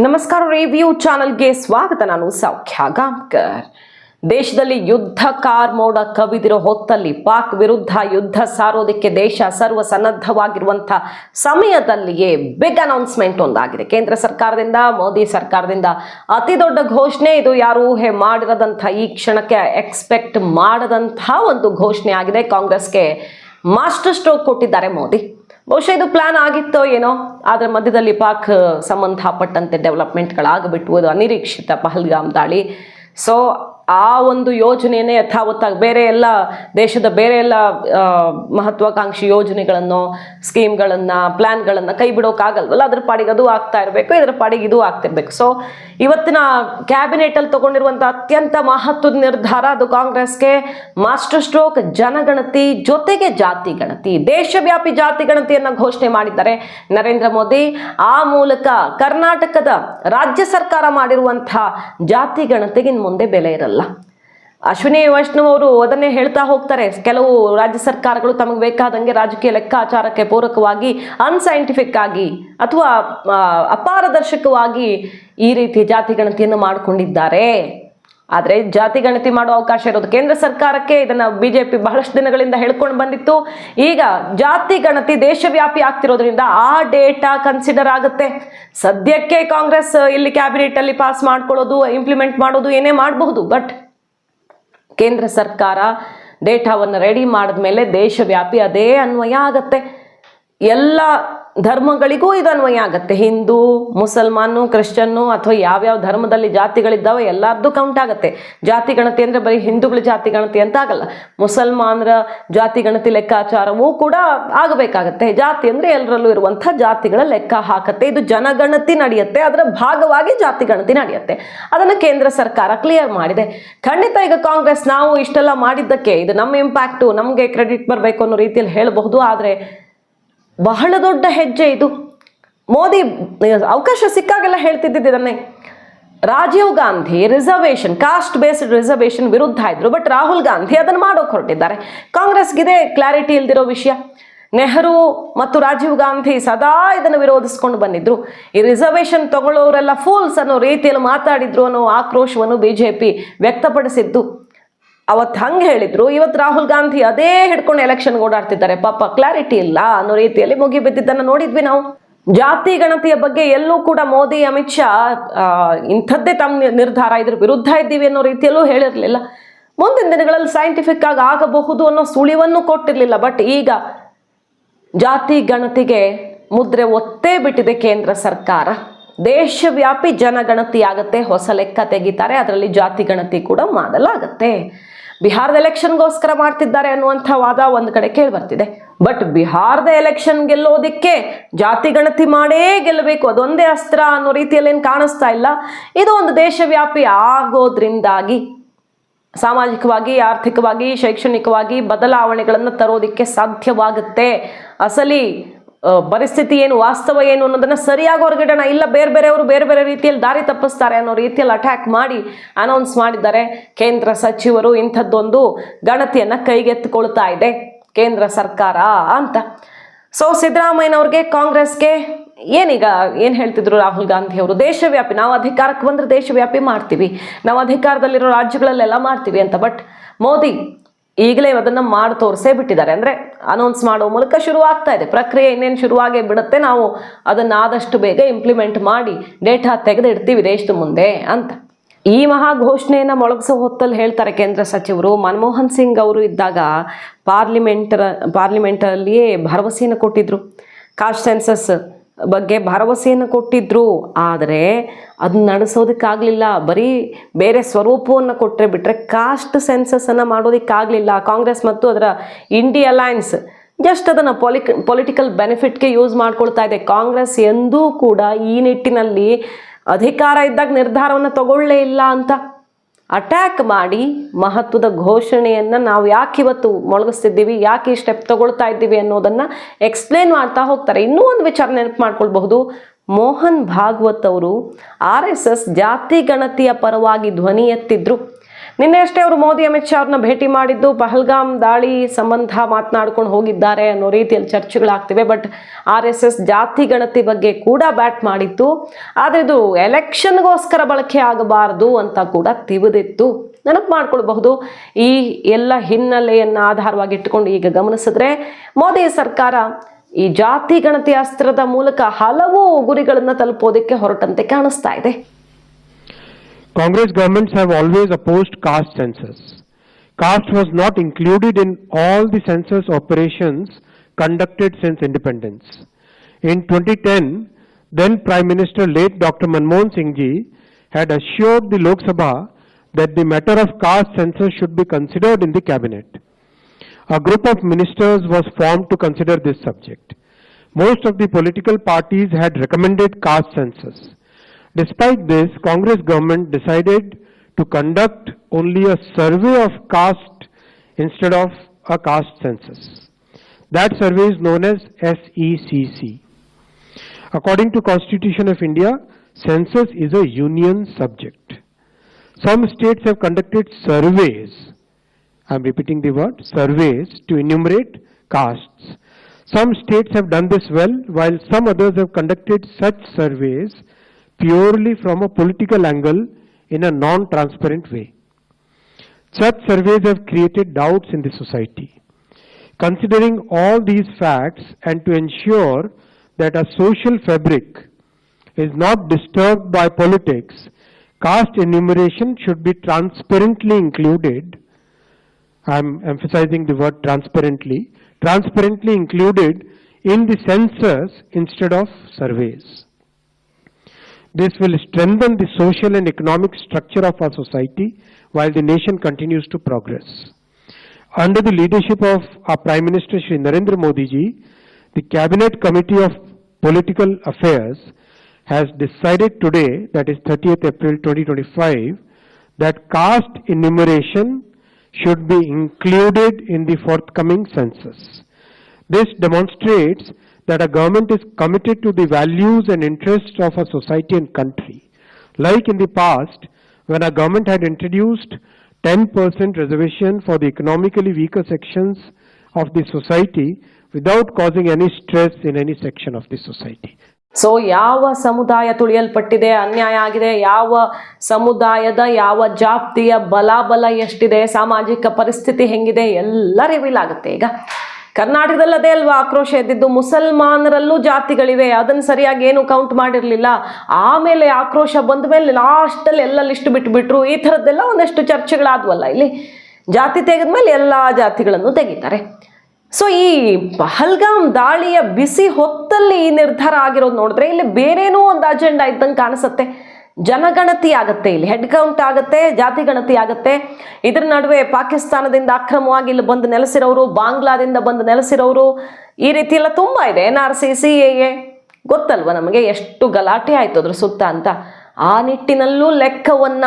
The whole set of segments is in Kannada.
ನಮಸ್ಕಾರ ರಿವ್ಯೂ ಚಾನಲ್ಗೆ ಸ್ವಾಗತ. ನಾನು ಸೌಖ್ಯ ಗಾಂಕರ್ ದೇಶದಲ್ಲಿ ಯುದ್ಧ ಕಾರ್ಮೋಡ ಕವಿದಿರೋ ಹೊತ್ತಲ್ಲಿ ಪಾಕ್ ವಿರುದ್ಧ ಯುದ್ಧ ಸಾರೋದಕ್ಕೆ ದೇಶ ಸರ್ವ ಸನ್ನದ್ಧವಾಗಿರುವಂಥ ಸಮಯದಲ್ಲಿಯೇ ಬಿಗ್ ಅನೌನ್ಸ್ಮೆಂಟ್ ಒಂದಾಗಿದೆ. ಕೇಂದ್ರ ಸರ್ಕಾರದಿಂದ, ಮೋದಿ ಸರ್ಕಾರದಿಂದ ಅತಿ ದೊಡ್ಡ ಘೋಷಣೆ ಇದು. ಯಾರು ಊಹೆ ಮಾಡಿರದಂಥ ಈ ಕ್ಷಣಕ್ಕೆ ಎಕ್ಸ್ಪೆಕ್ಟ್ ಮಾಡದಂಥ ಒಂದು ಘೋಷಣೆ ಆಗಿದೆ. ಕಾಂಗ್ರೆಸ್ಗೆ ಮಾಸ್ಟರ್ ಸ್ಟ್ರೋಕ್ ಕೊಟ್ಟಿದ್ದಾರೆ ಮೋದಿ. ಬಹುಶಃ ಇದು ಪ್ಲಾನ್ ಆಗಿತ್ತೋ ಏನೋ ಅದರ ಮಧ್ಯದಲ್ಲಿ ಪಾಕ್ ಸಂಬಂಧಪಟ್ಟಂತೆ ಡೆವಲಪ್ಮೆಂಟ್ಗಳಾಗ್ಬಿಟ್ಟು ಅದು ಅನಿರೀಕ್ಷಿತ ಪಹಲ್ಗಾಮ್ ದಾಳಿ. ಸೊ ಆ ಒಂದು ಯೋಜನೆಯೇ ಯಥಾವತ್ತಾಗಿ ಬೇರೆ ಎಲ್ಲ ದೇಶದ ಬೇರೆ ಎಲ್ಲ ಮಹತ್ವಾಕಾಂಕ್ಷಿ ಯೋಜನೆಗಳನ್ನು, ಸ್ಕೀಮ್ಗಳನ್ನು ಪ್ಲ್ಯಾನ್ಗಳನ್ನು ಕೈ ಬಿಡೋಕ್ಕಾಗಲ್ವಲ್ಲ ಅದ್ರ ಪಾಡಿಗೆ ಅದು ಆಗ್ತಾ ಇರಬೇಕು, ಇದರ ಪಾಡಿಗೆ ಇದು ಆಗ್ತಿರ್ಬೇಕು ಸೊ ಇವತ್ತಿನ ಕ್ಯಾಬಿನೆಟಲ್ಲಿ ತಗೊಂಡಿರುವಂಥ ಅತ್ಯಂತ ಮಹತ್ವದ ನಿರ್ಧಾರ ಅದು ಕಾಂಗ್ರೆಸ್ಗೆ ಮಾಸ್ಟರ್ ಸ್ಟ್ರೋಕ್, ಜನಗಣತಿ ಜೊತೆಗೆ ಜಾತಿ ಗಣತಿ, ದೇಶವ್ಯಾಪಿ ಜಾತಿ ಗಣತಿಯನ್ನು ಘೋಷಣೆ ಮಾಡಿದ್ದಾರೆ ನರೇಂದ್ರ ಮೋದಿ. ಆ ಮೂಲಕ ಕರ್ನಾಟಕದ ರಾಜ್ಯ ಸರ್ಕಾರ ಮಾಡಿರುವಂಥ ಜಾತಿ ಗಣತಿಗೆ ಮುಂದೆ ಬೆಲೆ ಇರಲ್ಲ. ಅಶ್ವಿನಿ ವೈಷ್ಣವ್ ಅವರು ಅದನ್ನೇ ಹೇಳ್ತಾ ಹೋಗ್ತಾರೆ. ಕೆಲವು ರಾಜ್ಯ ಸರ್ಕಾರಗಳು ತಮಗೆ ಬೇಕಾದಂಗೆ ರಾಜಕೀಯ ಲೆಕ್ಕಾಚಾರಕ್ಕೆ ಪೂರಕವಾಗಿ ಅನ್ಸೈಂಟಿಫಿಕ್ ಆಗಿ ಅಥವಾ ಅಪಾರದರ್ಶಕವಾಗಿ ಈ ರೀತಿ ಜಾತಿ ಗಣತಿಯನ್ನು ಮಾಡಿಕೊಂಡಿದ್ದಾರೆ. ಆದರೆ ಜಾತಿ ಗಣತಿ ಮಾಡುವ ಅವಕಾಶ ಇರೋದು ಕೇಂದ್ರ ಸರ್ಕಾರಕ್ಕೆ. ಇದನ್ನ ಬಿಜೆಪಿ ಬಹಳಷ್ಟು ದಿನಗಳಿಂದ ಹೇಳ್ಕೊಂಡು ಬಂದಿತ್ತು. ಈಗ ಜಾತಿ ಗಣತಿ ದೇಶವ್ಯಾಪಿ ಆಗ್ತಿರೋದ್ರಿಂದ ಆ ಡೇಟಾ ಕನ್ಸಿಡರ್ ಆಗುತ್ತೆ. ಸದ್ಯಕ್ಕೆ ಕಾಂಗ್ರೆಸ್ ಇಲ್ಲಿ ಕ್ಯಾಬಿನೆಟ್ ಅಲ್ಲಿ ಪಾಸ್ ಮಾಡ್ಕೊಳ್ಳೋದು ಇಂಪ್ಲಿಮೆಂಟ್ ಮಾಡೋದು ಏನೇ ಮಾಡಬಹುದು ಬಟ್ ಕೇಂದ್ರ ಸರ್ಕಾರ ಡೇಟಾವನ್ನು ರೆಡಿ ಮಾಡಿದ್ಮೇಲೆ ದೇಶವ್ಯಾಪಿ ಅದೇ ಅನ್ವಯ ಆಗುತ್ತೆ. ಎಲ್ಲ ಧರ್ಮಗಳಿಗೂ ಇದು ಅನ್ವಯ ಆಗುತ್ತೆ. ಹಿಂದೂ, ಮುಸಲ್ಮಾನು ಕ್ರಿಶ್ಚನ್ನು ಅಥವಾ ಯಾವ್ಯಾವ ಧರ್ಮದಲ್ಲಿ ಜಾತಿಗಳಿದ್ದಾವೆ ಎಲ್ಲರದ್ದು ಕೌಂಟ್ ಆಗುತ್ತೆ. ಜಾತಿ ಗಣತಿ ಅಂದರೆ ಬರೀ ಹಿಂದೂಗಳ ಜಾತಿ ಗಣತಿ ಅಂತ ಆಗಲ್ಲ. ಮುಸಲ್ಮಾನರ ಜಾತಿ ಗಣತಿ ಲೆಕ್ಕಾಚಾರವೂ ಕೂಡ ಆಗಬೇಕಾಗತ್ತೆ. ಜಾತಿ ಅಂದರೆ ಎಲ್ಲರಲ್ಲೂ ಇರುವಂಥ ಜಾತಿಗಳ ಲೆಕ್ಕ ಹಾಕತ್ತೆ. ಇದು ಜನಗಣತಿ ನಡೆಯುತ್ತೆ. ಅದರ ಭಾಗವಾಗಿ ಜಾತಿ ಗಣತಿ ನಡೆಯುತ್ತೆ. ಅದನ್ನು ಕೇಂದ್ರ ಸರ್ಕಾರ ಕ್ಲಿಯರ್ ಮಾಡಿದೆ. ಖಂಡಿತ ಈಗ ಕಾಂಗ್ರೆಸ್ ನಾವು ಇಷ್ಟೆಲ್ಲ ಮಾಡಿದ್ದಕ್ಕೆ ಇದು ನಮ್ಮ ಇಂಪ್ಯಾಕ್ಟು ನಮಗೆ ಕ್ರೆಡಿಟ್ ಬರಬೇಕು ಅನ್ನೋ ರೀತಿಯಲ್ಲಿ ಹೇಳಬಹುದು. ಆದರೆ ಬಹಳ ದೊಡ್ಡ ಹೆಜ್ಜೆ ಇದು. ಮೋದಿ, ಅವಕಾಶ ಸಿಕ್ಕಾಗೆಲ್ಲ ಹೇಳ್ತಿದ್ದಿದ್ದು ಇದನ್ನೇ. Rajiv Gandhi reservation caste based reservation ವಿರುದ್ಧ ಇದ್ರು ಬಟ್ ರಾಹುಲ್ ಗಾಂಧಿ ಅದನ್ನು ಮಾಡೋಕೆ ಹೊರಟಿದ್ದಾರೆ. ಕಾಂಗ್ರೆಸ್ಗಿದೆ ಕ್ಲಾರಿಟಿ ಇಲ್ದಿರೋ ವಿಷಯ. ನೆಹರು ಮತ್ತು ರಾಜೀವ್ ಗಾಂಧಿ ಸದಾ ಇದನ್ನು ವಿರೋಧಿಸ್ಕೊಂಡು ಬಂದಿದ್ರು. ಈ ರಿಸರ್ವೇಷನ್ ತಗೊಳ್ಳೋರೆಲ್ಲ ಫೂಲ್ಸ್ ಅನ್ನೋ ರೀತಿಯಲ್ಲಿ ಮಾತಾಡಿದ್ರು ಅನ್ನೋ ಆಕ್ರೋಶವನ್ನು ಬಿಜೆಪಿ ವ್ಯಕ್ತಪಡಿಸಿದ್ದು. ಅವತ್ತು ಹಂಗೆ ಹೇಳಿದ್ರು ಇವತ್ತು ರಾಹುಲ್ ಗಾಂಧಿ ಅದೇ ಹಿಡ್ಕೊಂಡು ಎಲೆಕ್ಷನ್ ಓಡಾಡ್ತಿದ್ದಾರೆ. ಪಾಪ ಕ್ಲಾರಿಟಿ ಇಲ್ಲ ಅನ್ನೋ ರೀತಿಯಲ್ಲಿ ಮುಗಿ ಬಿದ್ದಿದ್ದನ್ನು ನೋಡಿದ್ವಿ ನಾವು. ಜಾತಿ ಗಣತಿಯ ಬಗ್ಗೆ ಎಲ್ಲೂ ಕೂಡ ಮೋದಿ, ಅಮಿತ್ ಶಾ ಇಂಥದ್ದೇ ತಮ್ಮ ನಿರ್ಧಾರ ಇದ್ರ ವಿರುದ್ಧ ಇದ್ದೀವಿ ಅನ್ನೋ ರೀತಿಯಲ್ಲೂ ಹೇಳಿರಲಿಲ್ಲ. ಮುಂದಿನ ದಿನಗಳಲ್ಲಿ ಸೈಂಟಿಫಿಕ್ ಆಗಿ ಆಗಬಹುದು ಅನ್ನೋ ಸುಳಿವನ್ನು ಕೊಟ್ಟಿರಲಿಲ್ಲ. ಬಟ್ ಈಗ ಜಾತಿ ಗಣತಿಗೆ ಮುದ್ರೆ ಒತ್ತೇ ಬಿಟ್ಟಿದೆ ಕೇಂದ್ರ ಸರ್ಕಾರ. ದೇಶವ್ಯಾಪಿ ಜನಗಣತಿ ಆಗತ್ತೆ ಹೊಸ ಲೆಕ್ಕ ತೆಗಿತಾರೆ, ಅದರಲ್ಲಿ ಜಾತಿ ಗಣತಿ ಕೂಡ ಮಾಡಲಾಗತ್ತೆ. ಬಿಹಾರದ ಎಲೆಕ್ಷನ್ಗೋಸ್ಕರ ಮಾಡ್ತಿದ್ದಾರೆ ಅನ್ನುವಂಥ ವಾದ ಒಂದು ಕಡೆ ಕೇಳಿ ಬರ್ತಿದೆ ಬಟ್ ಬಿಹಾರದ ಎಲೆಕ್ಷನ್ ಗೆಲ್ಲೋದಿಕ್ಕೆ ಜಾತಿ ಗಣತಿ ಮಾಡೇ ಗೆಲ್ಲಬೇಕು, ಅದೊಂದೇ ಅಸ್ತ್ರ ಅನ್ನೋ ರೀತಿಯಲ್ಲಿ ಏನು ಕಾಣಿಸ್ತಾ ಇಲ್ಲ. ಇದು ಒಂದು ದೇಶವ್ಯಾಪಿ ಆಗೋದ್ರಿಂದಾಗಿ ಸಾಮಾಜಿಕವಾಗಿ, ಆರ್ಥಿಕವಾಗಿ, ಶೈಕ್ಷಣಿಕವಾಗಿ ಬದಲಾವಣೆಗಳನ್ನು ತರೋದಕ್ಕೆ ಸಾಧ್ಯವಾಗುತ್ತೆ. ಅಸಲಿ ಪರಿಸ್ಥಿತಿ ಏನು, ವಾಸ್ತವ ಏನು ಅನ್ನೋದನ್ನ ಸರಿಯಾಗಿ ಹೊರಗಿಡೋಣ. ಇಲ್ಲ, ಬೇರೆ ಬೇರೆಯವರು ಬೇರೆ ಬೇರೆ ರೀತಿಯಲ್ಲಿ ದಾರಿ ತಪ್ಪಿಸ್ತಾರೆ ಅನ್ನೋ ರೀತಿಯಲ್ಲಿ ಅಟ್ಯಾಕ್ ಮಾಡಿ ಅನೌನ್ಸ್ ಮಾಡಿದ್ದಾರೆ. ಕೇಂದ್ರ ಸಚಿವರು ಇಂಥದ್ದೊಂದು ಗಣತಿಯನ್ನು ಕೈಗೆತ್ತಿಕೊಳ್ತಾ ಇದೆ. ಕೇಂದ್ರ ಸರ್ಕಾರ ಅಂತ. ಸೊ ಸಿದ್ದರಾಮಯ್ಯನವ್ರಿಗೆ ಕಾಂಗ್ರೆಸ್ಗೆ ಏನೀಗ ಏನು ಹೇಳ್ತಿದ್ರು ರಾಹುಲ್ ಗಾಂಧಿ ಅವರು? ದೇಶವ್ಯಾಪಿ, ನಾವು ಅಧಿಕಾರಕ್ಕೆ ಬಂದರೆ ದೇಶವ್ಯಾಪಿ ಮಾಡ್ತೀವಿ. ನಾವು ಅಧಿಕಾರದಲ್ಲಿರೋ ರಾಜ್ಯಗಳಲ್ಲೆಲ್ಲ ಮಾಡ್ತೀವಿ ಅಂತ. ಬಟ್ ಮೋದಿ ಈಗಲೇ ಅದನ್ನ ಮಾಡಿ ತೋರಿಸೇ ಬಿಟ್ಟಿದ್ದಾರೆ. ಅಂದ್ರೆ ಅನೌನ್ಸ್ ಮಾಡೋ ಮೂಲಕ ಶುರು ಆಗ್ತಾ ಇದೆ. ಪ್ರಕ್ರಿಯೆ ಇನ್ನೇನು ಶುರುವಾಗೇ ಬಿಡುತ್ತೆ. ನಾವು ಅದನ್ನ ಆದಷ್ಟು ಬೇಗ ಇಂಪ್ಲಿಮೆಂಟ್ ಮಾಡಿ ಡೇಟಾ ತೆಗೆದಿಡ್ತೀವಿ ದೇಶದ ಮುಂದೆ ಅಂತ. ಈ ಮಹಾ ಘೋಷಣೆಯನ್ನು ಮೊಳಗಿಸೋ ಹೊತ್ತಲ್ಲಿ ಹೇಳ್ತಾರೆ ಕೇಂದ್ರ ಸಚಿವರು. ಮನಮೋಹನ್ ಸಿಂಗ್ ಅವರು ಇದ್ದಾಗ ಪಾರ್ಲಿಮೆಂಟರ ಪಾರ್ಲಿಮೆಂಟಲ್ಲಿಯೇ ಭರವಸೆಯನ್ನು ಕೊಟ್ಟಿದ್ರು. ಕಾಸ್ಟ್ ಸೆನ್ಸಸ್ ಬಗ್ಗೆ ಭರವಸೆಯನ್ನು ಕೊಟ್ಟಿದ್ರು. ಆದರೆ ಅದನ್ನ ನಡೆಸೋದಕ್ಕಾಗಲಿಲ್ಲ. ಬರೀ ಬೇರೆ ಸ್ವರೂಪವನ್ನು ಕೊಟ್ಟರೆ ಬಿಟ್ಟರೆ ಕಾಸ್ಟ್ ಸೆನ್ಸಸ್ಸನ್ನು ಮಾಡೋದಕ್ಕಾಗಲಿಲ್ಲ. ಕಾಂಗ್ರೆಸ್ ಮತ್ತು ಅದರ ಇಂಡಿ ಅಲಯನ್ಸ್ ಜಸ್ಟ್ ಅದನ್ನು ಪೊಲಿಕ್ ಪೊಲಿಟಿಕಲ್ ಬೆನಿಫಿಟ್ಗೆ ಯೂಸ್ ಮಾಡ್ಕೊಳ್ತಾ ಇದೆ. ಕಾಂಗ್ರೆಸ್ ಎಂದೂ ಕೂಡ ಈ ನಿಟ್ಟಿನಲ್ಲಿ ಅಧಿಕಾರ ಇದ್ದಾಗ ನಿರ್ಧಾರವನ್ನು ತಗೊಳ್ಳೇ ಇಲ್ಲ ಅಂತ ಅಟ್ಯಾಕ್ ಮಾಡಿ ಮಹತ್ವದ ಘೋಷಣೆಯನ್ನು ನಾವು ಯಾಕೆ ಇವತ್ತು ಮೊಳಗಿಸ್ತಿದ್ದೀವಿ, ಯಾಕೆ ಈ ಸ್ಟೆಪ್ ತಗೊಳ್ತಾ ಇದ್ದೀವಿ ಅನ್ನೋದನ್ನು ಎಕ್ಸ್ಪ್ಲೇನ್ ಮಾಡ್ತಾ ಹೋಗ್ತಾರೆ. ಇನ್ನೂ ಒಂದು ವಿಚಾರ ನೆನಪು ಮಾಡ್ಕೊಳ್ಬಹುದು. ಮೋಹನ್ ಭಾಗವತ್ ಅವರು ಆರ್ ಎಸ್ ಎಸ್ ಜಾತಿ ಗಣತಿಯ ಪರವಾಗಿ ಧ್ವನಿ ಎತ್ತಿದ್ರು. ನಿನ್ನೆ ಅಷ್ಟೇ ಅವರು ಮೋದಿ, ಅಮಿತ್ ಶಾ ಅವ್ರನ್ನ ಭೇಟಿ ಮಾಡಿದ್ದು. ಪಹಲ್ಗಾಮ್ ದಾಳಿ ಸಂಬಂಧ ಮಾತನಾಡ್ಕೊಂಡು ಹೋಗಿದ್ದಾರೆ ಅನ್ನೋ ರೀತಿಯಲ್ಲಿ ಚರ್ಚೆಗಳಾಗ್ತಿವೆ. ಬಟ್ ಆರ್ ಎಸ್ ಎಸ್ ಜಾತಿ ಗಣತಿ ಬಗ್ಗೆ ಕೂಡ ಬ್ಯಾಟ್ ಮಾಡಿತ್ತು. ಆದರೆ ಇದು ಎಲೆಕ್ಷನ್ಗೋಸ್ಕರ ಬಳಕೆ ಆಗಬಾರದು ಅಂತ ಕೂಡ ತಿವಿದಿತ್ತು. ನೆನಪು ಮಾಡ್ಕೊಳ್ಬಹುದು. ಈ ಎಲ್ಲ ಹಿನ್ನೆಲೆಯನ್ನ ಆಧಾರವಾಗಿ ಇಟ್ಟುಕೊಂಡು ಈಗ ಗಮನಿಸಿದ್ರೆ ಮೋದಿ ಸರ್ಕಾರ ಈ ಜಾತಿ ಗಣತಿ ಅಸ್ತ್ರದ ಮೂಲಕ ಹಲವು ಗುರಿಗಳನ್ನು ತಲುಪೋದಕ್ಕೆ ಹೊರಟಂತೆ ಕಾಣಿಸ್ತಾ ಇದೆ. Congress governments have always opposed caste census. Caste was not included in all the census operations conducted since independence. In 2010, then Prime Minister late Dr. Manmohan Singh ji had assured the Lok Sabha that the matter of caste census should be considered in the cabinet. A group of ministers was formed to consider this subject. Most of the political parties had recommended caste census. Despite this, Congress government decided to conduct only a survey of caste instead of a caste census. That survey is known as SECC. According to Constitution of India, census is a union subject. Some states have conducted surveys I am repeating the word, surveys to enumerate castes. Some states have done this well, while some others have conducted such surveys purely from a political angle in a non-transparent way. Such surveys have created doubts in the society. Considering all these facts and to ensure that a social fabric is not disturbed by politics, caste enumeration should be transparently included I'm emphasizing the word transparently, transparently included in the census instead of surveys. This will strengthen the social and economic structure of our society while the nation continues to progress. Under the leadership of our Prime Minister Shri Narendra Modi ji, the Cabinet Committee of Political Affairs has decided today, that is 30th April 2025, that caste enumeration should be included in the forthcoming census. This demonstrates that a government is committed to the values and interests of a society and country. Like in the past, when a government had introduced 10% reservation for the economically weaker sections of the society without causing any stress in any section of the society. So ಯಾವ ಸಮುದಾಯ ತುಳಿಯಲ್ಪಟ್ಟಿದೆ ಅನ್ಯಾಯ ಆಗಿದೆ ಯಾವ ಸಮುದಾಯದ ಯಾವ ಜಾತಿಯ ಬಲಾಬಲ ಎಷ್ಟಿದೆ ಸಾಮಾಜಿಕ ಪರಿಸ್ಥಿತಿ ಹೆಂಗಿದೆ ಎಲ್ಲ ರಿವೀಲ್ ಆಗುತ್ತೆ ಈಗ ಕರ್ನಾಟಕದಲ್ಲಿ ಅದೇ ಅಲ್ವಾ ಆಕ್ರೋಶ ಎದ್ದಿದ್ದು? ಮುಸಲ್ಮಾನರಲ್ಲೂ ಜಾತಿಗಳಿವೆ. ಅದನ್ನು ಸರಿಯಾಗಿ ಏನು ಕೌಂಟ್ ಮಾಡಿರಲಿಲ್ಲ. ಆಮೇಲೆ ಆಕ್ರೋಶ ಬಂದ ಮೇಲೆ ಲಾಸ್ಟಲ್ಲಿ ಎಲ್ಲ ಲಿಸ್ಟ್ ಬಿಟ್ಬಿಟ್ರು. ಈ ಥರದ್ದೆಲ್ಲ ಒಂದಷ್ಟು ಚರ್ಚೆಗಳಾದ್ವಲ್ಲ ಇಲ್ಲಿ. ಜಾತಿ ತೆಗೆದ್ಮೇಲೆ ಎಲ್ಲ ಜಾತಿಗಳನ್ನು ತೆಗಿತಾರೆ. ಸೊ ಈ ಪಹಲ್ಗಾಮ್ ದಾಳಿಯ ಬಿಸಿ ಹೊತ್ತಲ್ಲಿ ಈ ನಿರ್ಧಾರ ಆಗಿರೋದು ನೋಡಿದ್ರೆ ಇಲ್ಲಿ ಬೇರೇನೋ ಒಂದು ಅಜೆಂಡಾ ಇದ್ದಂಗೆ ಕಾಣಿಸುತ್ತೆ. ಜನಗಣತಿ ಆಗುತ್ತೆ ಇಲ್ಲಿ. ಹೆಡ್ ಕೌಂಟ್ ಆಗುತ್ತೆ, ಜಾತಿ ಗಣತಿ ಆಗುತ್ತೆ. ಇದ್ರ ನಡುವೆ ಪಾಕಿಸ್ತಾನದಿಂದ ಅಕ್ರಮವಾಗಿ ಇಲ್ಲಿ ಬಂದು ನೆಲೆಸಿರೋರು, ಬಾಂಗ್ಲಾದಿಂದ ಬಂದು ನೆಲೆಸಿರೋರು ಈ ರೀತಿ ಎಲ್ಲ ತುಂಬ ಇದೆ. N R C C A, ಗೊತ್ತಲ್ವ ನಮಗೆ? ಎಷ್ಟು ಗಲಾಟೆ ಆಯ್ತು ಅದ್ರ ಸುತ್ತ ಅಂತ. ಆ ನಿಟ್ಟಿನಲ್ಲೂ ಲೆಕ್ಕವನ್ನ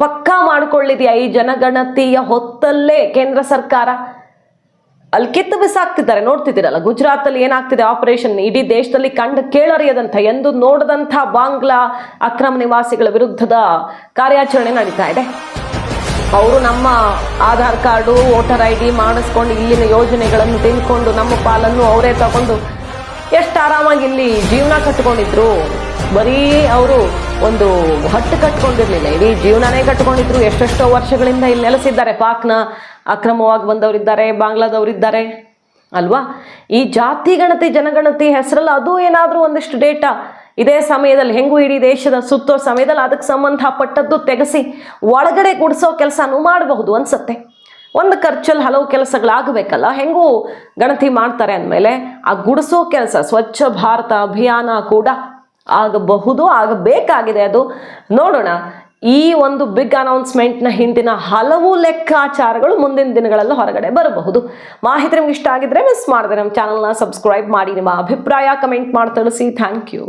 ಪಕ್ಕಾ ಮಾಡ್ಕೊಳ್ಳಿದ್ಯಾ ಈ ಜನಗಣತಿಯ ಹೊತ್ತಲ್ಲೇ ಕೇಂದ್ರ ಸರ್ಕಾರ? ಅಲ್ಲಿ ಕಿತ್ತು ಬಿಸಾಕ್ತಿದ್ದಾರೆ. ನೋಡ್ತಿದ್ದೀರಲ್ಲ ಗುಜರಾತ್ ಅಲ್ಲಿ ಏನಾಗ್ತಿದೆ ಆಪರೇಷನ್ ಇಡೀ ದೇಶದಲ್ಲಿ ಕಂಡು ಕೇಳರಿಯದಂಥ, ಎಂದು ನೋಡದಂಥ ಬಾಂಗ್ಲಾ ಅಕ್ರಮ ನಿವಾಸಿಗಳ ವಿರುದ್ಧದ ಕಾರ್ಯಾಚರಣೆ ನಡೀತಾ ಇದೆ. ಅವರು ನಮ್ಮ Aadhaar card, voter I D ಮಾಡಿಸ್ಕೊಂಡು ಇಲ್ಲಿನ ಯೋಜನೆಗಳನ್ನು ತಿಳ್ಕೊಂಡು ನಮ್ಮ ಪಾಲನ್ನು ಅವರೇ ತಗೊಂಡು ಎಷ್ಟು ಆರಾಮಾಗಿ ಇಲ್ಲಿ ಜೀವನ ಕಟ್ಕೊಂಡಿದ್ರು. ಬರೀ ಅವರು ಒಂದು ಹಟ್ಟು ಕಟ್ಕೊಂಡಿರ್ಲಿಲ್ಲ. ಇಡೀ ಜೀವನನೇ ಕಟ್ಕೊಂಡಿದ್ರು. ಎಷ್ಟೆಷ್ಟೋ ವರ್ಷಗಳಿಂದ ಇಲ್ಲಿ ನೆಲೆಸಿದ್ದಾರೆ. ಪಾಕ್ನ ಅಕ್ರಮವಾಗಿ ಬಂದವರಿದ್ದಾರೆ, ಬಾಂಗ್ಲಾದವರಿದ್ದಾರೆ. ಅಲ್ವಾ? ಈ ಜಾತಿ ಗಣತಿ ಜನಗಣತಿ ಹೆಸರಲ್ಲಿ ಅದು ಏನಾದರೂ ಒಂದಿಷ್ಟು ಡೇಟಾ ಇದೇ ಸಮಯದಲ್ಲಿ, ಹೆಂಗೂ ಇಡೀ ದೇಶದ ಸುತ್ತೋ ಸಮಯದಲ್ಲಿ ಅದಕ್ಕೆ ಸಂಬಂಧಪಟ್ಟದ್ದು ತೆಗೆಸಿ ಒಳಗಡೆ ಗುಡಿಸೋ ಕೆಲಸನೂ ಮಾಡಬಹುದು ಅನ್ಸತ್ತೆ. ಒಂದು ಖರ್ಚಲ್ಲಿ ಹಲವು ಕೆಲಸಗಳಾಗಬೇಕಲ್ಲ. ಹೆಂಗೂ ಗಣತಿ ಮಾಡ್ತಾರೆ ಅಂದಮೇಲೆ ಆ ಗುಡಿಸೋ ಕೆಲಸ, ಸ್ವಚ್ಛ ಭಾರತ ಅಭಿಯಾನ ಕೂಡ ಆಗಬಹುದು, ಆಗಬೇಕಾಗಿದೆ ಅದು. ನೋಡೋಣ, ಈ ಒಂದು ಬಿಗ್ ಅನೌನ್ಸ್ಮೆಂಟ್ನ ಹಿಂದಿನ ಹಲವು ಲೆಕ್ಕಾಚಾರಗಳು ಮುಂದಿನ ದಿನಗಳಲ್ಲೂ ಹೊರಗಡೆ ಬರಬಹುದು. ಮಾಹಿತಿ ನಿಮ್ಗೆ ಇಷ್ಟ ಆಗಿದ್ರೆ ಮಿಸ್ ಮಾಡಿದ್ರೆ ನಮ್ಮ ಚಾನಲ್ನ ಸಬ್ಸ್ಕ್ರೈಬ್ ಮಾಡಿ, ನಿಮ್ಮ ಅಭಿಪ್ರಾಯ ಕಮೆಂಟ್ ಮಾಡಿ ತಿಳಿಸಿ. Thank you